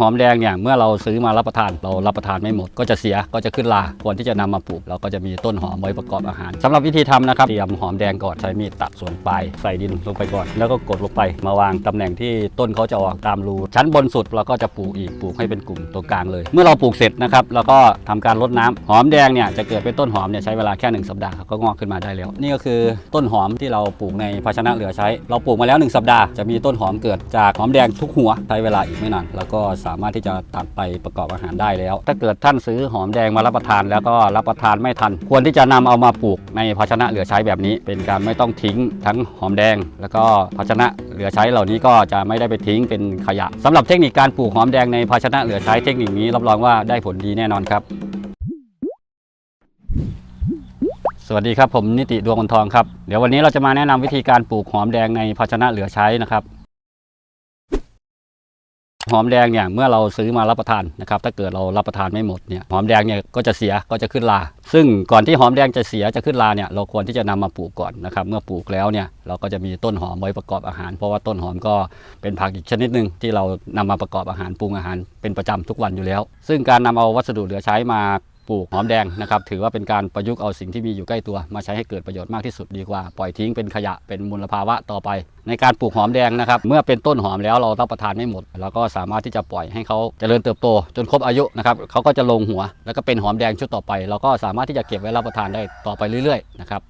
หอมแดงเนี่ยเมื่อเราซื้อมารับประทานเรารับประทานไม่หมด ก็จะเสียก็จะขึ้นราควรที่จะนำมาปลูกเราก็จะมีต้นหอมไว้ประกอบอาหารสำหรับวิธีทำนะครับเตรียมหอมแดงก่อนใช้มีดตัดส่วนปลายใส่ดินลงไปก่อน แล้วก็กดลงไปมาวางตำแหน่งที่ต้นเขาจะออกตามรูชั้นบนสุดเราก็จะปลูกอีกปลูกให้เป็นกลุ่มตรงกลางเลย เมื่อเราปลูกเสร็จนะครับเราก็ทำการรดน้ำหอมแดงเนี่ยจะเกิดเป็นต้นหอมเนี่ยใช้เวลาแค่หนึ่งสัปดาห์ก็งอกขึ้นมาได้แล้ว นี่ก็คือต้นหอมที่เราปลูกในภาชนะเหลือใช้ เราปลูกมาแล้ว 1 สัปดาห์จะมีต้นหอมเกิดจากหอมแดงทุกหัวใช้เวลาอีกไม่นานแล้วก็สามารถที่จะตัดไปประกอบอาหารได้แล้ว ถ้าเกิดท่านซื้อหอมแดงมารับประทานแล้วก็รับประทานไม่ทัน ควรที่จะนำเอามาปลูกในภาชนะเหลือใช้แบบนี้ เป็นการไม่ต้องทิ้งทั้งหอมแดง แล้วก็ภาชนะเหลือใช้เหล่านี้ก็จะไม่ได้ไปทิ้งเป็นขยะสำหรับเทคนิคการปลูกหอมแดงในภาชนะเหลือใช้เทคนิคนี้รับรองว่าได้ผลดีแน่นอนครับสวัสดีครับ ผมนิติดวงมนทองครับ เดี๋ยววันนี้เราจะมาแนะนำวิธีการปลูกหอมแดงในภาชนะเหลือใช้นะครับ หอมแดงเนี่ยเมื่อเราซื้อมารับประทานนะครับถ้าเกิดเรารับประทานไม่หมดเนี่ยหอมแดงเนี่ยก็จะเสียก็จะขึ้นราซึ่งก่อนที่หอมแดงจะเสียจะขึ้นราเนี่ยเราควรที่จะนำมาปลูกก่อนนะครับเมื่อปลูกแล้วเนี่ยเราก็จะมีต้นหอมไว้ประกอบอาหาร เพราะว่าต้นหอมก็เป็นผักอีกชนิดหนึ่งที่เรานำมาประกอบอาหารปรุงอาหารเป็นประจำทุกวันอยู่แล้ว ซึ่งการนำเอาวัสดุเหลือใช้มา ปลูกหอมแดงนะครับถือว่าเป็นการประยุกต์เอาสิ่งที่มีอยู่ใกล้ตัว มาใช้ให้เกิดประโยชน์มากที่สุดดีกว่า ปล่อยทิ้งเป็นขยะเป็นมลภาวะต่อไป ในการปลูกหอมแดงนะครับเมื่อเป็นต้นหอมแล้วเรารับประทานไม่หมดเราก็สามารถที่จะปล่อยให้เขาเจริญเติบโต จนครบอายุนะครับเขาก็จะลงหัว แล้วก็เป็นหอมแดงชุดต่อไป เราก็สามารถที่จะเก็บไว้รับประทานได้ต่อไปเรื่อยๆนะครับ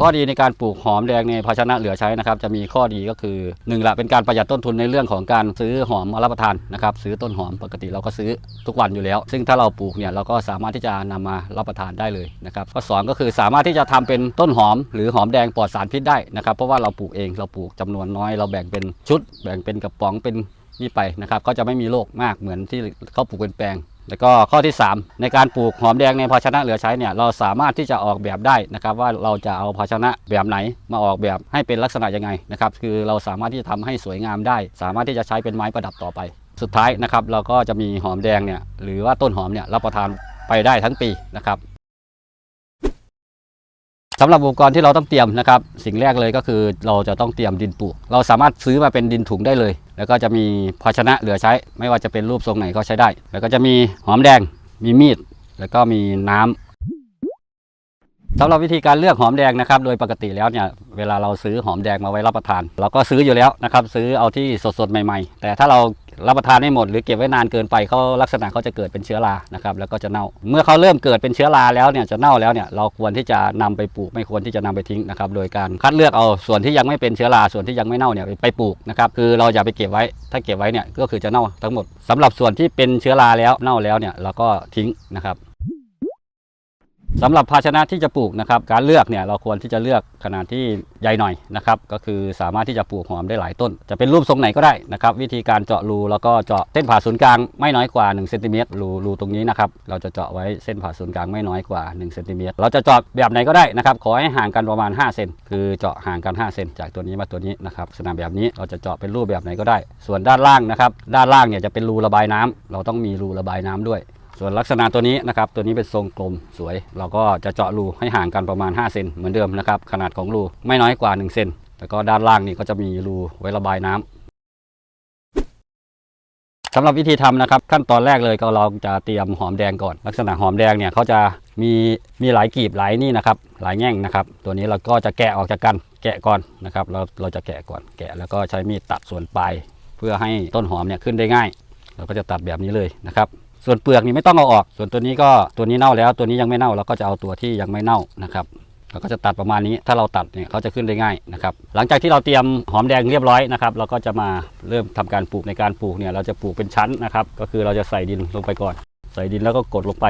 ข้อดีในการปลูกหอมแดงในภาชนะเหลือใช้นะครับจะมีข้อดีก็คือหนึ่งละเป็นการประหยัดต้นทุนในเรื่องของการซื้อหอมมารับประทานนะครับซื้อต้นหอมปกติเราก็ซื้อทุกวันอยู่แล้ว ซึ่งถ้าเราปลูกเนี่ยเราก็สามารถที่จะนำมารับประทานได้เลยนะครับข้อสองก็คือสามารถที่จะทำเป็นต้นหอม หรือหอมแดงปลอดสารพิษได้นะครับเพราะว่าเราปลูกเองเราปลูกจำนวนน้อย เราแบ่งเป็นชุด แบ่งเป็นกระป๋องเป็นนี่ไปนะครับก็จะไม่มีโรคมากเหมือนที่เขาปลูกเป็นแปลง แล้วก็ข้อที่ 3 ในการปลูกหอมแดงในภาชนะเหลือใช้เนี่ยเราสามารถที่จะออกแบบได้นะครับว่าเราจะเอาภาชนะแบบไหนมาออกแบบให้เป็นลักษณะยังไงนะครับคือเราสามารถที่จะทำให้สวยงามได้ สามารถที่จะใช้เป็นไม้ประดับต่อไป สุดท้ายนะครับเราก็จะมีหอมแดงเนี่ยหรือว่าต้นหอมเนี่ยรับประทานไปได้ทั้งปีนะครับสำหรับอุปกรณ์ที่เราต้องเตรียมนะครับ สิ่งแรกเลยก็คือเราจะต้องเตรียมดินปลูก เราสามารถซื้อมาเป็นดินถุงได้เลย แล้วก็จะมีภาชนะเหลือใช้ ไม่ว่าจะเป็นรูปทรงไหนก็ใช้ได้ แล้วก็จะมีหอมแดง มีมีด แล้วก็มีน้ำสำหรับวิธีการเลือกหอมแดงนะครับ โดยปกติแล้วเนี่ยเวลาเราซื้อหอมแดงมาไว้รับประทาน เราก็ซื้ออยู่แล้วนะครับ ซื้อเอาที่สดๆใหม่ ๆ แต่ถ้าเรา รับประทานไม่หมดหรือเก็บไว้นานเกินไปเขาลักษณะเขาจะเกิดเป็นเชื้อรานะครับแล้วก็จะเน่า เมื่อเขาเริ่มเกิดเป็นเชื้อราแล้วเนี่ยจะเน่าแล้วเนี่ยเราควรที่จะนำไปปลูกไม่ควรที่จะนำไปทิ้งนะครับโดยการคัดเลือกเอาส่วนที่ยังไม่เป็นเชื้อราส่วนที่ยังไม่เน่าเนี่ยไปปลูกนะครับคือเราอย่าไปเก็บไว้ถ้าเก็บไว้เนี่ยก็คือจะเน่าทั้งหมดสำหรับส่วนที่เป็นเชื้อราแล้วเน่าแล้วเนี่ยเราก็ทิ้งนะครับ สำหรับภาชนะที่จะปลูกนะครับการเลือกเนี่ยเราควรที่จะเลือกขนาดที่ใหญ่หน่อยนะครับก็คือสามารถที่จะปลูกหอมได้หลายต้น จะเป็นรูปทรงไหนก็ได้นะครับวิธีการเจาะรูแล้วก็เจาะเส้นผ่าศูนย์กลางไม่น้อยกว่า1เซนติเมตรรูรูตรงนี้นะครับเราจะเจาะไว้เส้นผ่าศูนย์กลางไม่น้อยกว่า1เซนติเมตรเราจะเจาะแบบไหนก็ได้นะครับขอให้ห่างกันประมาณ5เซนคือเจาะห่างกัน5เซนจากตัวนี้มาตัวนี้นะครับลักษณะแบบนี้เราจะเจาะเป็นรูปแบบไหนก็ได้ ส่วนด้านล่างนะครับด้านล่างเนี่ยจะเป็นรูระบายน้ำเราต้องมีรูระบายน้ำด้วย ส่วนลักษณะตัวนี้นะครับตัวนี้เป็นทรงกลมสวย เราก็จะเจาะรูให้ห่างกันประมาณ 5 เซนเหมือนเดิมนะครับขนาดของรูไม่น้อยกว่า 1 เซนแล้วก็ด้านล่างนี่ก็จะมีรูไว้ระบายน้ำสำหรับวิธีทำนะครับขั้นตอนแรกเลยก็เราจะเตรียมหอมแดงก่อน ลักษณะหอมแดงเนี่ยเขาจะมีมีหลายกีบหลายนี่นะครับหลายแง่งนะครับ ตัวนี้เราก็จะแกะออกจากกันแกะก่อนนะครับเราเราจะแกะก่อนแกะแล้วก็ใช้มีดตัดส่วนปลายเพื่อให้ต้นหอมเนี่ยขึ้นได้ง่าย เราก็จะตัดแบบนี้เลยนะครับ ส่วนเปลือกนี่ไม่ต้องเอาออก ส่วนตัวนี้ก็ตัวนี้เน่าแล้ว ตัวนี้ยังไม่เน่าเราก็จะเอาตัวที่ยังไม่เน่านะครับเราก็จะตัดประมาณนี้ ถ้าเราตัดเนี่ยเขาจะขึ้นได้ง่ายนะครับ หลังจากที่เราเตรียมหอมแดงเรียบร้อยนะครับ เราก็จะมาเริ่มทำการปลูกในการปลูกเนี่ย เราจะปลูกเป็นชั้นนะครับ ก็คือเราจะใส่ดินลงไปก่อน ใส่ดินแล้วก็กดลงไป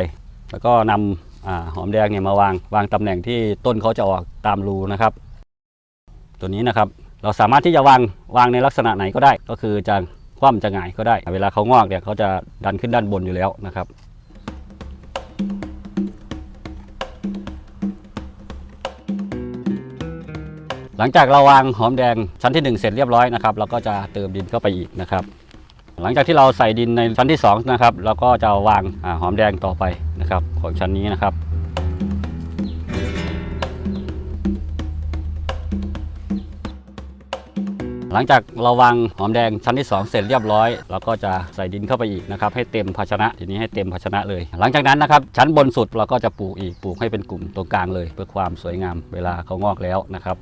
แล้วก็นำอาหอมแดงเนี่ยมาวาง วางตำแหน่งที่ต้นเขาจะออกตามรูนะครับ ตัวนี้นะครับ เราสามารถที่จะวางวางในลักษณะไหนก็ได้ ก็คือจะ คว่ำจะหงายก็ได้ เวลาเขางอกเนี่ยเขาจะดันขึ้นด้านบนอยู่แล้วนะครับหลังจากเราวางหอมแดงชั้นที่ 1 เสร็จเรียบร้อยนะครับเราก็จะเติมดินเข้าไปอีกนะครับ หลังจากที่เราใส่ดินในชั้นที่2นะครับเราก็จะวางอาหอมแดงต่อไปนะครับของชั้นนี้นะครับ หลังจากเราวางหอมแดงชั้นที่ 2 เสร็จเรียบร้อยเราก็จะใส่ดินเข้าไปอีกนะครับให้เต็มภาชนะทีนี้ให้เต็มภาชนะเลย หลังจากนั้นนะครับชั้นบนสุดเราก็จะปลูกอีกปลูกให้เป็นกลุ่มตรงกลางเลย เพื่อความสวยงามเวลาเขางอกแล้วนะครับ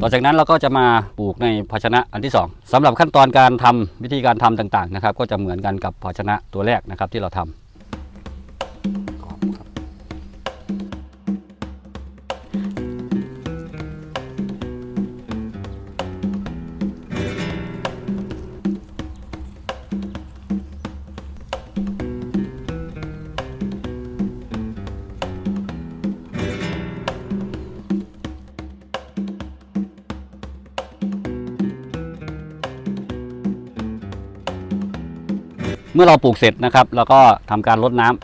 ต่อจากนั้นเราก็จะมาปลูกในภาชนะอันที่ 2สำหรับขั้นตอนการทำวิธีการทำต่างๆนะครับ ก็จะเหมือนกันกับภาชนะตัวแรกนะครับที่เราทำ เมื่อเราปลูกเสร็จนะครับเราก็ทำการรดน้ำ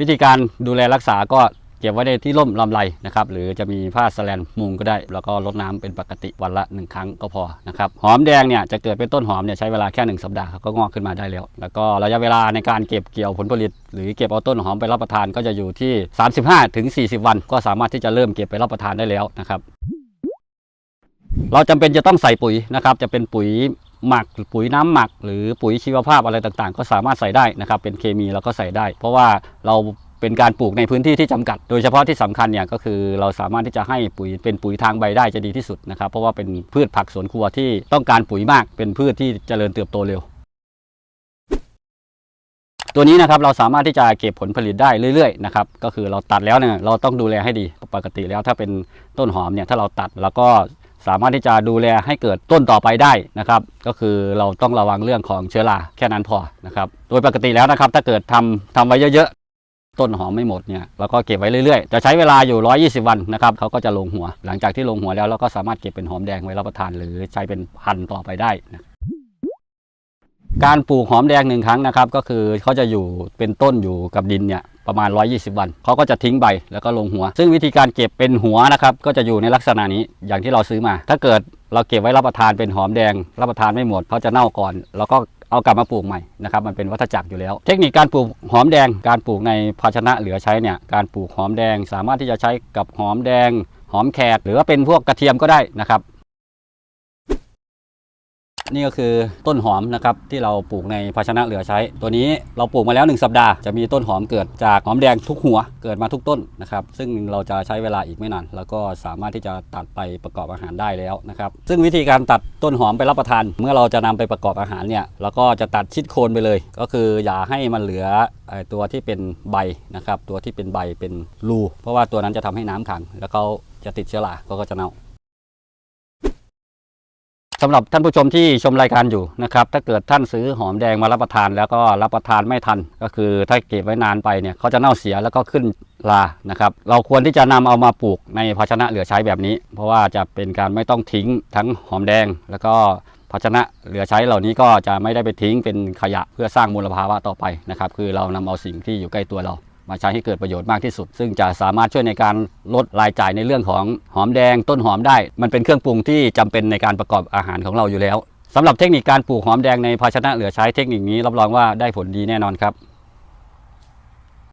วิธีการดูแลรักษาก็ เก็บไว้ในที่ร่มลำไรนะครับหรือจะมีผ้าสแลนมุงก็ได้ แล้วก็รดน้ำเป็นปกติวันละหนึ่งครั้งก็พอนะครับหอมแดงเนี่ยจะเกิดเป็นต้นหอมเนี่ยใช้เวลาแค่หนึ่งสัปดาห์ก็งอกขึ้นมาได้แล้ว แล้วก็ระยะเวลาในการเก็บเกี่ยวผลผลิต หรือเก็บเอาต้นหอมไปรับประทานก็จะอยู่ที่ 35ถึง40 วัน ก็สามารถที่จะเริ่มเก็บไปรับประทานได้แล้วนะครับเราจำเป็นจะต้องใส่ปุ๋ยนะครับจะเป็นปุ๋ยหมักปุ๋ยน้ำหมัก หรือปุ๋ยชีวภาพอะไรต่างๆ ก็สามารถใส่ได้นะครับเป็นเคมีเราก็ใส่ได้ เพราะว่าเรา เป็นการปลูกในพื้นที่ที่จำกัด โดยเฉพาะที่สำคัญเนี่ยก็คือเราสามารถที่จะให้ปุ๋ยเป็นปุ๋ยทางใบได้จะดีที่สุดนะครับ เพราะว่าเป็นพืชผักสวนครัวที่ต้องการปุ๋ยมาก เป็นพืชที่เจริญเติบโตเร็ว ตัวนี้นะครับเราสามารถที่จะเก็บผลผลิตได้เรื่อยๆนะครับก็คือเราตัดแล้วเนี่ยเราต้องดูแลให้ดีปกติแล้วถ้าเป็นต้นหอมเนี่ยถ้าเราตัดแล้วก็สามารถที่จะดูแลให้เกิดต้นต่อไปได้นะครับ ก็คือเราต้องระวังเรื่องของเชื้อราแค่นั้นพอนะครับ โดยปกติแล้วนะครับ ถ้าเกิดทำทำไว้เยอะ ต้นหอมไม่หมดเนี่ยเราก็เก็บไว้เรื่อยๆ จะใช้เวลาอยู่ 120 วันนะครับเขาก็จะลงหัว หลังจากที่ลงหัวแล้วเราก็สามารถเก็บเป็นหอมแดงไว้รับประทาน หรือใช้เป็นพันธุ์ต่อไปได้นะการปลูกหอมแดงหนึ่งครั้งนะครับก็คือเขาจะอยู่เป็นต้นอยู่กับดินเนี่ยประมาณ 120 วันเขาก็จะทิ้งใบแล้วก็ลงหัว ซึ่งวิธีการเก็บเป็นหัวนะครับก็จะอยู่ในลักษณะนี้อย่างที่เราซื้อมา ถ้าเกิดเราเก็บไว้รับประทานเป็นหอมแดง รับประทานไม่หมดเขาจะเน่าก่อน แล้วก็ เอากลับมาปลูกใหม่นะครับมันเป็นวัฏจักรอยู่แล้ว เทคนิคการปลูกหอมแดง การปลูกในภาชนะเหลือใช้เนี่ยการปลูกหอมแดงสามารถที่จะใช้กับหอมแดง หอมแขกหรือว่าเป็นพวกกระเทียมก็ได้นะครับ นี่ก็คือต้นหอมนะครับที่เราปลูกในภาชนะเหลือใช้ ตัวนี้เราปลูกมาแล้ว 1 สัปดาห์จะมีต้นหอมเกิดจากหอมแดงทุกหัวเกิดมาทุกต้นนะครับซึ่งเราจะใช้เวลาอีกไม่นานแล้วก็สามารถที่จะตัดไปประกอบอาหารได้แล้วนะครับซึ่งวิธีการตัดต้นหอมไปรับประทาน เมื่อเราจะนำไปประกอบอาหารเนี่ยเราก็จะตัดชิดโคนไปเลย ก็คืออย่าให้มันเหลือตัวที่เป็นใบนะครับตัวที่เป็นใบเป็นรูเพราะว่าตัวนั้นจะทำให้น้ำขัง แล้วเขาจะติดเชื้อราก็จะเน่า สำหรับท่านผู้ชมที่ชมรายการอยู่นะครับถ้าเกิดท่านซื้อหอมแดงมารับประทาน แล้วก็รับประทานไม่ทัน ก็คือถ้าเก็บไว้นานไปเนี่ยเขาจะเน่าเสียแล้วก็ขึ้นรานะครับเราควรที่จะนำเอามาปลูกในภาชนะเหลือใช้แบบนี้ เพราะว่าจะเป็นการไม่ต้องทิ้งทั้งหอมแดง แล้วก็ภาชนะเหลือใช้เหล่านี้ก็จะไม่ได้ไปทิ้งเป็นขยะเพื่อสร้างมลภาวะต่อไปนะครับคือเรานำเอาสิ่งที่อยู่ใกล้ตัวเรา มาใช้ให้เกิดประโยชน์มากที่สุด ซึ่งจะสามารถช่วยในการลดรายจ่ายในเรื่องของหอมแดงต้นหอมได้ มันเป็นเครื่องปรุงที่จำเป็นในการประกอบอาหารของเราอยู่แล้วสำหรับเทคนิคการปลูกหอมแดงในภาชนะเหลือใช้เทคนิคนี้รับรองว่าได้ผลดีแน่นอนครับ